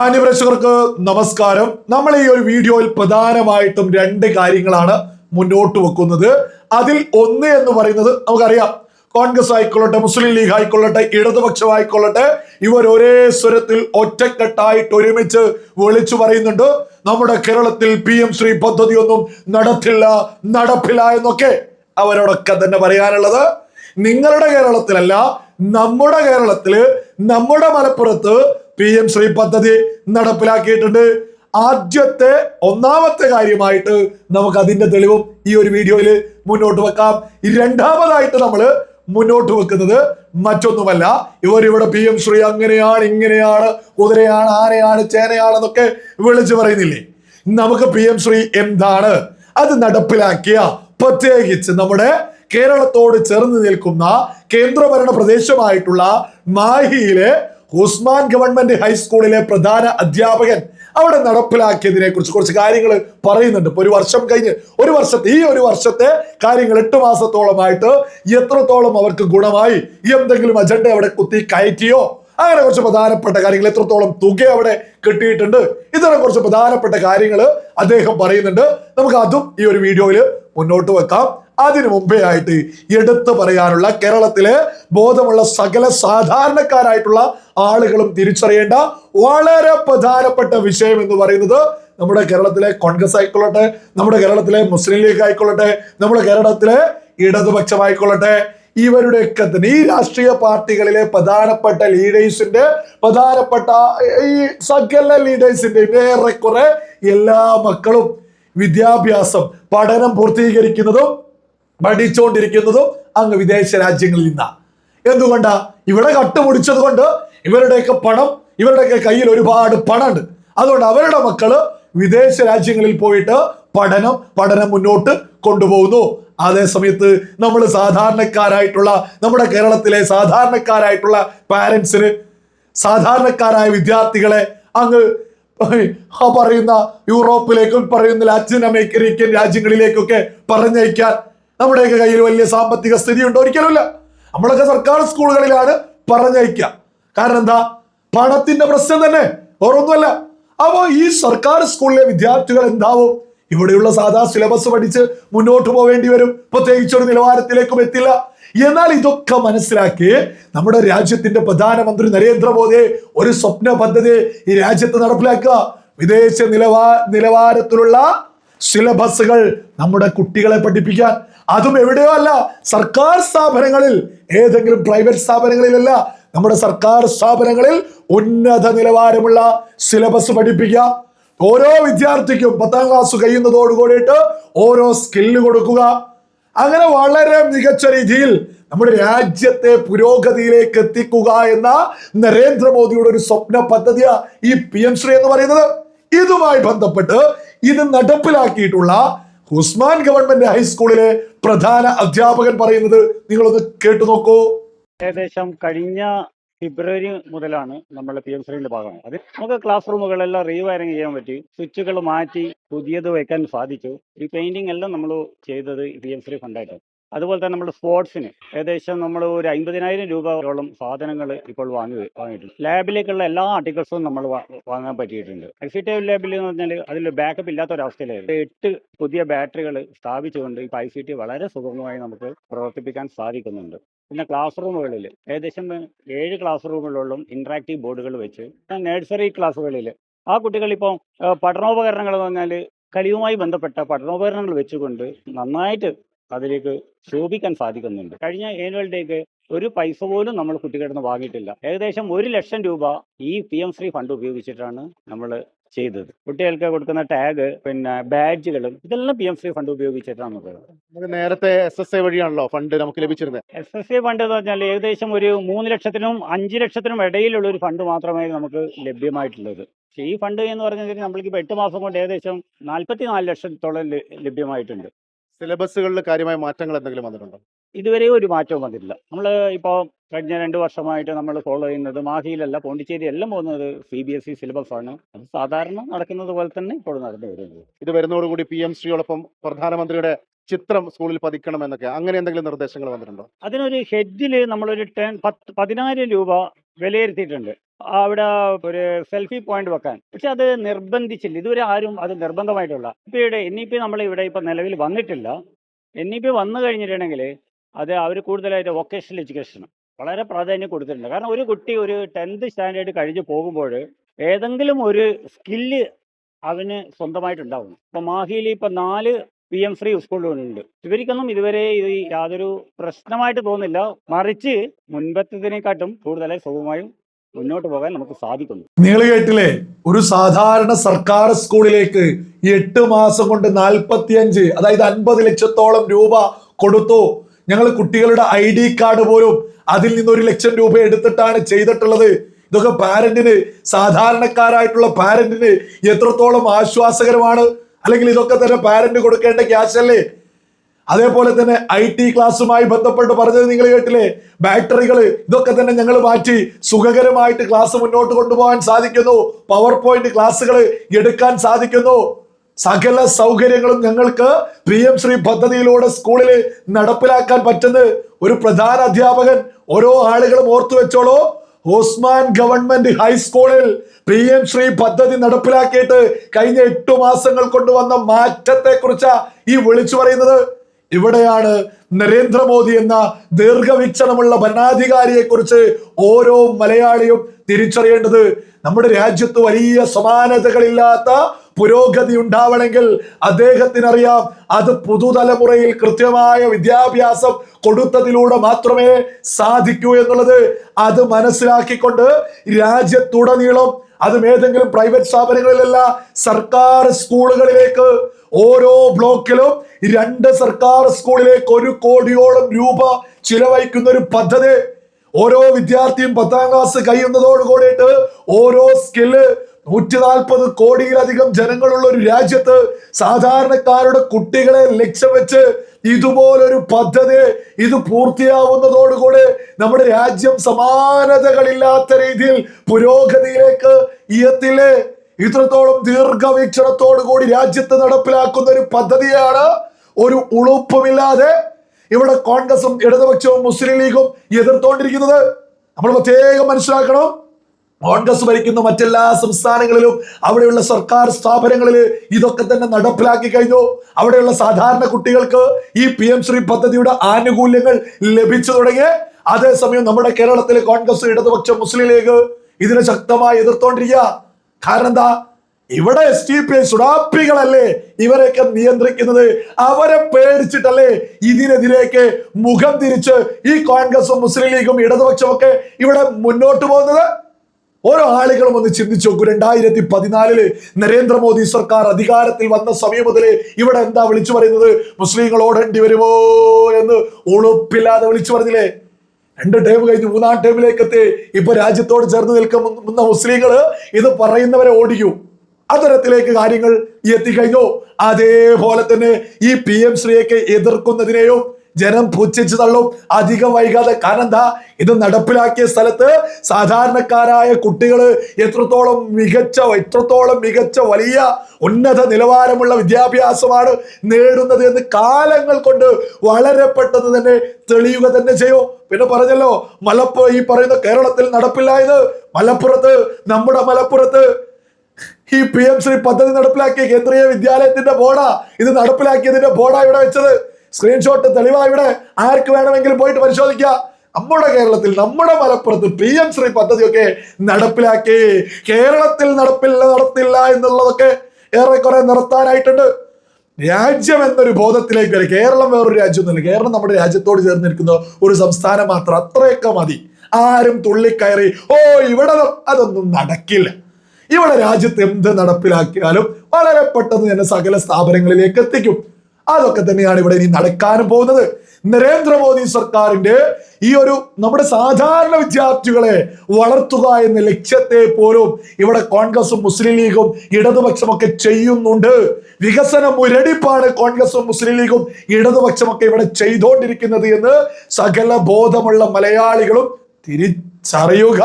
മാന്യപ്രേക്ഷകർക്ക് നമസ്കാരം. നമ്മൾ ഈ ഒരു വീഡിയോയിൽ പ്രധാനമായിട്ടും രണ്ട് കാര്യങ്ങളാണ് മുന്നോട്ട് വെക്കുന്നത്. അതിൽ ഒന്ന് എന്ന് പറയുന്നത് നമുക്കറിയാം. കോൺഗ്രസ് ആയിക്കൊള്ളട്ടെ മുസ്ലിം ലീഗ് ആയിക്കൊള്ളട്ടെ ഇടതുപക്ഷമായിക്കൊള്ളട്ടെ ഇവർ ഒരേ സ്വരത്തിൽ ഒറ്റക്കെട്ടായിട്ട് ഒരുമിച്ച് വിളിച്ചു പറയുന്നുണ്ട്. നമ്മുടെ കേരളത്തിൽ പി എം ശ്രീ പദ്ധതി ഒന്നും നടത്തില്ല നടപ്പില്ല എന്നൊക്കെ അവരോടൊക്കെ തന്നെ പറയാനുള്ളത്. നിങ്ങളുടെ കേരളത്തിലല്ല നമ്മുടെ കേരളത്തിൽ നമ്മുടെ മലപ്പുറത്ത് പി എം ശ്രീ പദ്ധതി നടപ്പിലാക്കിയിട്ടുണ്ട്. ആദ്യത്തെ ഒന്നാമത്തെ കാര്യമായിട്ട് നമുക്ക് അതിന്റെ തെളിവും ഈ ഒരു വീഡിയോയിൽ മുന്നോട്ട് വെക്കാം. രണ്ടാമതായിട്ട് നമ്മൾ മുന്നോട്ട് വെക്കുന്നത് മറ്റൊന്നുമല്ല. ഇവർ ഇവിടെ പി എം ശ്രീ അങ്ങനെയാണ് ഇങ്ങനെയാണ് കുതിരയാണ് ആരെയാണ് ചേനയാണെന്നൊക്കെ വിളിച്ചു പറയുന്നില്ലേ? നമുക്ക് പി എം ശ്രീ എന്താണ്? അത് നടപ്പിലാക്കിയ പ്രത്യേകിച്ച് നമ്മുടെ കേരളത്തോട് ചേർന്ന് നിൽക്കുന്ന കേന്ദ്രഭരണ പ്രദേശമായിട്ടുള്ള മാഹിയിലെ ഉസ്മാൻ ഗവൺമെന്റ് ഹൈസ്കൂളിലെ പ്രധാന അധ്യാപകൻ അവിടെ നടപ്പിലാക്കിയതിനെ കുറിച്ച് കുറച്ച് കാര്യങ്ങൾ പറയുന്നുണ്ട്. ഇപ്പൊ ഒരു വർഷം കഴിഞ്ഞ് ഒരു വർഷത്തെ ഈ ഒരു വർഷത്തെ കാര്യങ്ങൾ എട്ട് മാസത്തോളമായിട്ട് എത്രത്തോളം അവർക്ക് ഗുണമായി എന്തെങ്കിലും അജണ്ട അവിടെ കുത്തി കയറ്റിയോ അങ്ങനെ കുറച്ച് പ്രധാനപ്പെട്ട കാര്യങ്ങൾ എത്രത്തോളം തുക അവിടെ കിട്ടിയിട്ടുണ്ട് ഇത്തരം കുറച്ച് പ്രധാനപ്പെട്ട കാര്യങ്ങൾ അദ്ദേഹം പറയുന്നുണ്ട്. നമുക്ക് അതും ഈ ഒരു വീഡിയോയിൽ മുന്നോട്ട് വെക്കാം. അതിനു മുമ്പേ ആയിട്ട് എടുത്തു പറയാനുള്ള കേരളത്തിലെ ബോധമുള്ള സകല സാധാരണക്കാരായിട്ടുള്ള ആളുകളും തിരിച്ചറിയേണ്ട വളരെ പ്രധാനപ്പെട്ട വിഷയം എന്ന് പറയുന്നത് നമ്മുടെ കേരളത്തിലെ കോൺഗ്രസ് ആയിക്കൊള്ളട്ടെ നമ്മുടെ കേരളത്തിലെ മുസ്ലിം ലീഗ് ആയിക്കൊള്ളട്ടെ നമ്മുടെ കേരളത്തിലെ ഇടതുപക്ഷമായിക്കൊള്ളട്ടെ. ഇവരുടെയൊക്കെ തന്നെ ഈ രാഷ്ട്രീയ പാർട്ടികളിലെ പ്രധാനപ്പെട്ട ലീഡേഴ്സിന്റെ പ്രധാനപ്പെട്ട ഈ സകല ലീഡേഴ്സിന്റെയും ഏറെക്കുറെ എല്ലാ മക്കളും വിദ്യാഭ്യാസം പഠനം പൂർത്തീകരിക്കുന്നതും പഠിച്ചുകൊണ്ടിരിക്കുന്നതും അങ്ങ് വിദേശ രാജ്യങ്ങളിൽ നിന്നാണ് എന്തുകൊണ്ട്? ഇവിടെ കട്ടുപിടിച്ചത് കൊണ്ട് ഇവരുടെയൊക്കെ പണം ഇവരുടെയൊക്കെ കയ്യിൽ ഒരുപാട് പണമുണ്ട്. അതുകൊണ്ട് അവരുടെ മക്കൾ വിദേശ രാജ്യങ്ങളിൽ പോയിട്ട് പഠനം പഠനം മുന്നോട്ട് കൊണ്ടുപോകുന്നു. അതേ സമയത്ത് നമ്മൾ സാധാരണക്കാരായിട്ടുള്ള നമ്മുടെ കേരളത്തിലെ സാധാരണക്കാരായിട്ടുള്ള പാരൻസിന് സാധാരണക്കാരായ വിദ്യാർത്ഥികളെ അങ്ങ് പറയുന്ന യൂറോപ്പിലേക്കും പറയുന്ന ലാറ്റിൻ അമേരിക്കൻ രാജ്യങ്ങളിലേക്കൊക്കെ പറഞ്ഞയക്കാൻ നമ്മുടെയൊക്കെ കയ്യിൽ വലിയ സാമ്പത്തിക സ്ഥിതി ഉണ്ടോ ഒരിക്കലുമില്ല. നമ്മളൊക്കെ സർക്കാർ സ്കൂളുകളിലാണ് പറഞ്ഞയക്കുക. കാരണം എന്താ? പണത്തിന്റെ പ്രശ്നം തന്നെ ഓരോന്നുമല്ല അപ്പോ ഈ സർക്കാർ സ്കൂളിലെ വിദ്യാർത്ഥികൾ എന്താവും? ഇവിടെയുള്ള സാധാ സിലബസ് പഠിച്ച് മുന്നോട്ട് പോവേണ്ടി വരും. പ്രത്യേകിച്ച് ഒരു നിലവാരത്തിലേക്കും എത്തില്ല. എന്നാൽ ഇതൊക്കെ മനസ്സിലാക്കി നമ്മുടെ രാജ്യത്തിന്റെ പ്രധാനമന്ത്രി നരേന്ദ്രമോദി ഒരു സ്വപ്ന പദ്ധതി ഈ രാജ്യത്ത് നടപ്പിലാക്കുക. വിദേശ നിലവാ നിലവാരത്തിലുള്ള സിലബസുകൾ നമ്മുടെ കുട്ടികളെ പഠിപ്പിക്കാൻ. അതും എവിടെയോ അല്ല സർക്കാർ സ്ഥാപനങ്ങളിൽ ഏതെങ്കിലും പ്രൈവറ്റ് സ്ഥാപനങ്ങളിലല്ല നമ്മുടെ സർക്കാർ സ്ഥാപനങ്ങളിൽ ഉന്നത നിലവാരമുള്ള സിലബസ് പഠിപ്പിക്കുക. ഓരോ വിദ്യാർത്ഥിക്കും പത്താം ക്ലാസ് കഴിയുന്നതോട് കൂടിയിട്ട് ഓരോ സ്കില്ല് കൊടുക്കുക. അങ്ങനെ വളരെ മികച്ച രീതിയിൽ നമ്മുടെ രാജ്യത്തെ പുരോഗതിയിലേക്ക് എത്തിക്കുക എന്ന നരേന്ദ്രമോദിയുടെ ഒരു സ്വപ്ന പദ്ധതിയാണ് ഈ പി എം ശ്രീ എന്ന് പറയുന്നത്. ഇതുമായി ബന്ധപ്പെട്ട് ഇത് നടപ്പിലാക്കിയിട്ടുള്ള ഉസ്മാൻ ഗവൺമെന്റ് ഹൈസ്കൂളിലെ പ്രധാന അധ്യാപകൻ പറയുന്നത് നിങ്ങളൊന്ന് കേട്ടു നോക്കൂ. ഏകദേശം കഴിഞ്ഞ ഫെബ്രുവരി മുതലാണ് നമ്മൾ പി എം ശ്രീന്റെ ഭാഗമാണ് അത് നമുക്ക് ക്ലാസ് റൂമുകളെല്ലാം റീവയറിംഗ് ചെയ്യാൻ പറ്റി. സ്വിച്ചുകൾ മാറ്റി പുതിയത് വെക്കാൻ സാധിച്ചു. ഈ പെയിന്റിംഗ് എല്ലാം നമ്മൾ ചെയ്തത് പി എം ശ്രീ ഫണ്ടായിട്ടാണ് അതുപോലെ തന്നെ നമ്മൾ സ്പോർട്സിന് ഏകദേശം നമ്മൾ ഒരു അമ്പതിനായിരം രൂപയോളം സാധനങ്ങൾ ഇപ്പോൾ വാങ്ങി വാങ്ങിയിട്ടുണ്ട്. ലാബിലേക്കുള്ള എല്ലാ ആർട്ടിക്കിൾസും നമ്മൾ വാങ്ങാൻ പറ്റിയിട്ടുണ്ട്. എക്സിറ്റീവ് ലാബിൽ എന്ന് പറഞ്ഞാൽ അതിൽ ബാക്കപ്പ് ഇല്ലാത്ത ഒരവസ്ഥയിലായിരുന്നു എട്ട് പുതിയ ബാറ്ററികൾ സ്ഥാപിച്ചുകൊണ്ട് ഇപ്പോൾ ഐ സി ടി വളരെ സുഗമമായി നമുക്ക് പ്രവർത്തിപ്പിക്കാൻ സാധിക്കുന്നുണ്ട്. പിന്നെ ക്ലാസ് റൂമുകളിൽ ഏകദേശം ഏഴ് ക്ലാസ് റൂമുകളിലും ഇൻട്രാക്റ്റീവ് ബോർഡുകൾ വെച്ച് നഴ്സറി ക്ലാസ്സുകളിൽ ആ കുട്ടികൾ ഇപ്പോൾ പഠനോപകരണങ്ങൾ എന്ന് പറഞ്ഞാൽ കളിയുമായി ബന്ധപ്പെട്ട പഠനോപകരണങ്ങൾ വെച്ചുകൊണ്ട് നന്നായിട്ട് അതിലേക്ക് ശോഭിക്കാൻ സാധിക്കുന്നുണ്ട്. കഴിഞ്ഞ ആനുവൽ ഡേക്ക് ഒരു പൈസ പോലും നമ്മൾ കുട്ടികളുടെ നിന്ന് വാങ്ങിയിട്ടില്ല. ഏകദേശം ഒരു ലക്ഷം രൂപ ഈ പി എം ശ്രീ ഫണ്ട് ഉപയോഗിച്ചിട്ടാണ് നമ്മൾ ചെയ്തത്. കുട്ടികൾക്ക് കൊടുക്കുന്ന ടാഗ് പിന്നെ ബാഡ്ജുകളും ഇതെല്ലാം പി എം ശ്രീ ഫണ്ട് ഉപയോഗിച്ചിട്ടാണ് നമുക്ക് നേരത്തെ എസ് എസ് എ വഴിയാണല്ലോ ഫണ്ട് നമുക്ക് ലഭിച്ചിരുന്നത്. എസ് എസ് എ ഫണ്ട് എന്ന് പറഞ്ഞാൽ ഏകദേശം ഒരു മൂന്ന് ലക്ഷത്തിനും അഞ്ച് ലക്ഷത്തിനും ഇടയിലുള്ള ഒരു ഫണ്ട് മാത്രമേ നമുക്ക് ലഭ്യമായിട്ടുള്ളത്. പക്ഷേ ഈ ഫണ്ട് എന്ന് പറഞ്ഞാൽ നമ്മൾക്ക് ഇപ്പോൾ എട്ട് മാസം കൊണ്ട് ഏകദേശം നാൽപ്പത്തി നാല് ലക്ഷത്തോളം ലഭ്യമായിട്ടുണ്ട്. സിലബസുകളിൽ കാര്യമായ മാറ്റങ്ങൾ എന്തെങ്കിലും വന്നിട്ടുണ്ടോ? ഇതുവരെ ഒരു മാറ്റവും വന്നിട്ടില്ല. നമ്മൾ ഇപ്പോൾ കഴിഞ്ഞ രണ്ട് വർഷമായിട്ട് നമ്മൾ ഫോളോ ചെയ്യുന്നത് മാഹിയിലല്ല പോണ്ടിച്ചേരി എല്ലാം പോകുന്നത് C B S E syllabus ആണ്. അത് സാധാരണ നടക്കുന്നത് പോലെ തന്നെ ഇപ്പോൾ നടന്നു വരുന്നത്. ഇത് വരുന്നതോടുകൂടി പി എം ശ്രീയോടൊപ്പം പ്രധാനമന്ത്രിയുടെ ചിത്രം സ്കൂളിൽ പതിക്കണം എന്നൊക്കെ അങ്ങനെ എന്തെങ്കിലും നിർദ്ദേശങ്ങൾ വന്നിട്ടുണ്ടോ? അതിനൊരു ഹെഡിൽ നമ്മളൊരു ടെൻ പത്ത് പതിനായിരം രൂപ വിലയിരുത്തിയിട്ടുണ്ട്. അവിടെ ഒരു സെൽഫി പോയിന്റ് വെക്കാൻ. പക്ഷെ അത് നിർബന്ധിച്ചില്ല. ഇതുവരെ ആരും അത് നിർബന്ധമായിട്ടുള്ള. ഇപ്പൊ ഇവിടെ എൻ ഇ പി നമ്മൾ ഇവിടെ ഇപ്പൊ നിലവിൽ വന്നിട്ടില്ല. എൻ ഇ പി വന്നു കഴിഞ്ഞിട്ടുണ്ടെങ്കിൽ അത് അവർ കൂടുതലായിട്ട് വൊക്കേഷണൽ എഡ്യൂക്കേഷൻ വളരെ പ്രാധാന്യം കൊടുത്തിട്ടുണ്ട്. കാരണം ഒരു കുട്ടി ഒരു ടെൻത്ത് സ്റ്റാൻഡേർഡ് കഴിഞ്ഞ് പോകുമ്പോൾ ഏതെങ്കിലും ഒരു സ്കില്ല് അവന് സ്വന്തമായിട്ടുണ്ടാവും ഇപ്പൊ മാഹിയിൽ ഇപ്പൊ നാല് പി എം ഫ്രീ സ്കൂളുകളുണ്ട് ഇവർക്കൊന്നും ഇതുവരെ ഇത് യാതൊരു പ്രശ്നമായിട്ട് തോന്നില്ല. മറിച്ച് മുൻപത്തതിനെക്കാട്ടും കൂടുതലായി സുഖമായും മുന്നോട്ട് പോകാൻ നമുക്ക് സാധിക്കുന്നു. നിങ്ങൾ കേട്ടില്ലേ ഒരു സാധാരണ സർക്കാർ സ്കൂളിലേക്ക് എട്ട് മാസം കൊണ്ട് നാൽപ്പത്തിയഞ്ച് അതായത് അൻപത് ലക്ഷത്തോളം രൂപ കൊടുത്തു. ഞങ്ങൾ കുട്ടികളുടെ ഐ ഡി കാർഡ് പോലും അതിൽ നിന്ന് ഒരു ലക്ഷം രൂപ എടുത്തിട്ടാണ് ചെയ്തിട്ടുള്ളത്. ഇതൊക്കെ പാരന്റിന് സാധാരണക്കാരായിട്ടുള്ള പാരന്റിന് എത്രത്തോളം ആശ്വാസകരമാണ്. അല്ലെങ്കിൽ ഇതൊക്കെ തന്നെ പാരന്റ് കൊടുക്കേണ്ട ക്യാഷ് അല്ലേ അതേപോലെ തന്നെ ഐ ടി ക്ലാസ്സുമായി ബന്ധപ്പെട്ട് പറഞ്ഞത് നിങ്ങൾ കേട്ടില്ലേ? ബാറ്ററികൾ ഇതൊക്കെ തന്നെ ഞങ്ങൾ മാറ്റി സുഖകരമായിട്ട് ക്ലാസ് മുന്നോട്ട് കൊണ്ടുപോകാൻ സാധിക്കുന്നു. പവർ പോയിന്റ് ക്ലാസ്സുകൾ എടുക്കാൻ സാധിക്കുന്നു. സകല സൗകര്യങ്ങളും ഞങ്ങൾക്ക് പി എം ശ്രീ പദ്ധതിയിലൂടെ സ്കൂളിൽ നടപ്പിലാക്കാൻ പറ്റുന്ന ഒരു പ്രധാന അധ്യാപകൻ ഓരോ ആളുകളും ഓർത്തു വെച്ചോളൂ. ഓസ്മാൻ ഗവൺമെന്റ് ഹൈസ്കൂളിൽ പി എം ശ്രീ പദ്ധതി നടപ്പിലാക്കിയിട്ട് കഴിഞ്ഞ എട്ടു മാസങ്ങൾ കൊണ്ടുവന്ന മാറ്റത്തെ കുറിച്ചാ ഈ വിളിച്ചു പറയുന്നത്. ഇവിടെയാണ് നരേന്ദ്രമോദി എന്ന ദീർഘവീക്ഷണമുള്ള ഭരണാധികാരിയെ കുറിച്ച് ഓരോ മലയാളിയും തിരിച്ചറിയേണ്ടത് നമ്മുടെ രാജ്യത്ത് വലിയ സമാനതകളില്ലാത്ത പുരോഗതി ഉണ്ടാവണമെങ്കിൽ അദ്ദേഹത്തിനറിയാം അത് പുതുതലമുറയിൽ കൃത്യമായ വിദ്യാഭ്യാസം കൊടുത്തതിലൂടെ മാത്രമേ സാധിക്കൂ എന്നുള്ളത് അത് മനസ്സിലാക്കിക്കൊണ്ട് രാജ്യത്തുടനീളം അതും ഏതെങ്കിലും പ്രൈവറ്റ് സ്ഥാപനങ്ങളിലല്ല സർക്കാർ സ്കൂളുകളിലേക്ക് ഓരോ ബ്ലോക്കിലും രണ്ട് സർക്കാർ സ്കൂളിലേക്ക് ഒരു കോടിയോളം രൂപ ചിലവഴിക്കുന്ന ഒരു പദ്ധതി ഓരോ വിദ്യാർത്ഥിയും പത്താം ക്ലാസ് കഴിയുന്നതോട് കൂടിയിട്ട് ഓരോ സ്കില്ല് നൂറ്റി നാൽപ്പത് കോടിയിലധികം ജനങ്ങളുള്ള ഒരു രാജ്യത്ത് സാധാരണക്കാരുടെ കുട്ടികളെ ലക്ഷ്യം വെച്ച് ഇതുപോലൊരു പദ്ധതി ഇത് പൂർത്തിയാവുന്നതോടുകൂടി നമ്മുടെ രാജ്യം സമാനതകളില്ലാത്ത രീതിയിൽ പുരോഗതിയിലേക്ക് ഇയത്തില്ലേ? ഇത്രത്തോളം ദീർഘവീക്ഷണത്തോടു കൂടി രാജ്യത്ത് നടപ്പിലാക്കുന്ന ഒരു പദ്ധതിയാണ് ഒരു ഉളുപ്പുമില്ലാതെ ഇവിടെ കോൺഗ്രസും ഇടതുപക്ഷവും മുസ്ലിം ലീഗും എതിർത്തോണ്ടിരിക്കുന്നത്. നമ്മൾ പ്രത്യേകം മനസ്സിലാക്കണം. കോൺഗ്രസ് ഭരിക്കുന്ന മറ്റെല്ലാ സംസ്ഥാനങ്ങളിലും അവിടെയുള്ള സർക്കാർ സ്ഥാപനങ്ങളിൽ ഇതൊക്കെ തന്നെ നടപ്പിലാക്കി കഴിഞ്ഞു. അവിടെയുള്ള സാധാരണ കുട്ടികൾക്ക് ഈ പി എം ശ്രീ പദ്ധതിയുടെ ആനുകൂല്യങ്ങൾ ലഭിച്ചു തുടങ്ങി. അതേസമയം നമ്മുടെ കേരളത്തിലെ കോൺഗ്രസ് ഇടതുപക്ഷം മുസ്ലിം ലീഗ് ഇതിനെ ശക്തമായി എതിർത്തോണ്ടിരിക്കുക. കാരണം എന്താ? ഇവിടെ എസ് ടി പി സുഡാപ്പികളല്ലേ ഇവരെയൊക്കെ നിയന്ത്രിക്കുന്നത്? അവരെ പേടിച്ചിട്ടല്ലേ ഇതിനെതിരേക്ക് മുഖം തിരിച്ച് ഈ കോൺഗ്രസും മുസ്ലിം ലീഗും ഇടതുപക്ഷമൊക്കെ ഇവിടെ മുന്നോട്ട് പോകുന്നത്? ഓരോ ആളുകളും ഒന്ന് ചിന്തിച്ചു നോക്കൂ. രണ്ടായിരത്തി പതിനാലിൽ നരേന്ദ്രമോദി സർക്കാർ അധികാരത്തിൽ വന്ന സമയം മുതൽ ഇവിടെ എന്താ വിളിച്ചു പറയുന്നത്? മുസ്ലിങ്ങൾ ഓടേണ്ടി വരുമോ എന്ന് ഉളുപ്പില്ലാതെ വിളിച്ചു പറഞ്ഞില്ലേ? രണ്ട് ടേം കഴിഞ്ഞ് മൂന്നാം ടേമിലേക്ക് എത്തി ഇപ്പൊ രാജ്യത്തോട് ചേർന്ന് നിൽക്കുന്ന മുസ്ലിങ്ങൾ ഇത് പറയുന്നവരെ ഓടിക്കൂ. അത്തരത്തിലേക്ക് കാര്യങ്ങൾ എത്തിക്കഴിഞ്ഞു. അതേപോലെ തന്നെ ഈ പി എം ശ്രീയൊക്കെ എതിർക്കുന്നതിനെയും ജനം പുച്ഛിച്ചു തള്ളും. അധികം വൈകാതെ കാരണം എന്താ? ഇത് നടപ്പിലാക്കിയ സ്ഥലത്ത് സാധാരണക്കാരായ കുട്ടികൾ എത്രത്തോളം മികച്ച എത്രത്തോളം മികച്ച വലിയ ഉന്നത നിലവാരമുള്ള വിദ്യാഭ്യാസമാണ് നേടുന്നത് എന്ന് കാലങ്ങൾ കൊണ്ട് വളരെ പെട്ടെന്ന് തന്നെ തെളിയുക തന്നെ ചെയ്യും. പിന്നെ പറഞ്ഞല്ലോ മലപ്പുറം ഈ പറയുന്ന കേരളത്തിൽ നടപ്പിലായത് മലപ്പുറത്ത് നമ്മുടെ മലപ്പുറത്ത് ഈ പി എം ശ്രീ പദ്ധതി നടപ്പിലാക്കിയ കേന്ദ്രീയ വിദ്യാലയത്തിന്റെ ബോർഡാ. ഇത് നടപ്പിലാക്കിയതിന്റെ ബോർഡാ ഇവിടെ വെച്ചത്. സ്ക്രീൻഷോട്ട് തെളിവാ ഇവിടെ. ആർക്ക് വേണമെങ്കിലും പോയിട്ട് പരിശോധിക്കുക നമ്മുടെ കേരളത്തിൽ നമ്മുടെ മലപ്പുറത്ത് പി എം ശ്രീ പദ്ധതിയൊക്കെ നടപ്പിലാക്കി. കേരളത്തിൽ നടപ്പില്ല നടത്തില്ല എന്നുള്ളതൊക്കെ ഏറെക്കുറെ നിർത്താനായിട്ടുണ്ട്. രാജ്യം എന്നൊരു ബോധത്തിലേക്ക് വരെ. കേരളം വേറൊരു രാജ്യമൊന്നുമില്ല. കേരളം നമ്മുടെ രാജ്യത്തോട് ചേർന്നിരിക്കുന്ന ഒരു സംസ്ഥാനം മാത്രം. അത്രയൊക്കെ മതി. ആരും തുള്ളിക്കയറി ഓ ഇവിടെ അതൊന്നും നടക്കില്ല. ഇവിടെ രാജ്യത്ത് എന്ത് നടപ്പിലാക്കിയാലും വളരെ പെട്ടെന്ന് തന്നെ സകല സ്ഥാപനങ്ങളിലേക്ക് എത്തിക്കും. അതൊക്കെ തന്നെയാണ് ഇവിടെ ഇനി നടക്കാനും പോകുന്നത്. നരേന്ദ്രമോദി സർക്കാരിന്റെ ഈ ഒരു നമ്മുടെ സാധാരണ വിദ്യാർത്ഥികളെ വളർത്തുക എന്ന ലക്ഷ്യത്തെ പോലും ഇവിടെ കോൺഗ്രസും മുസ്ലിം ലീഗും ഇടതുപക്ഷമൊക്കെ ചെയ്യുന്നുണ്ട്. വികസന മുരടിപ്പാണ് കോൺഗ്രസും മുസ്ലിം ലീഗും ഇടതുപക്ഷമൊക്കെ ഇവിടെ ചെയ്തുകൊണ്ടിരിക്കുന്നത് എന്ന് സകല ബോധമുള്ള മലയാളികളും തിരിച്ചറിയുക.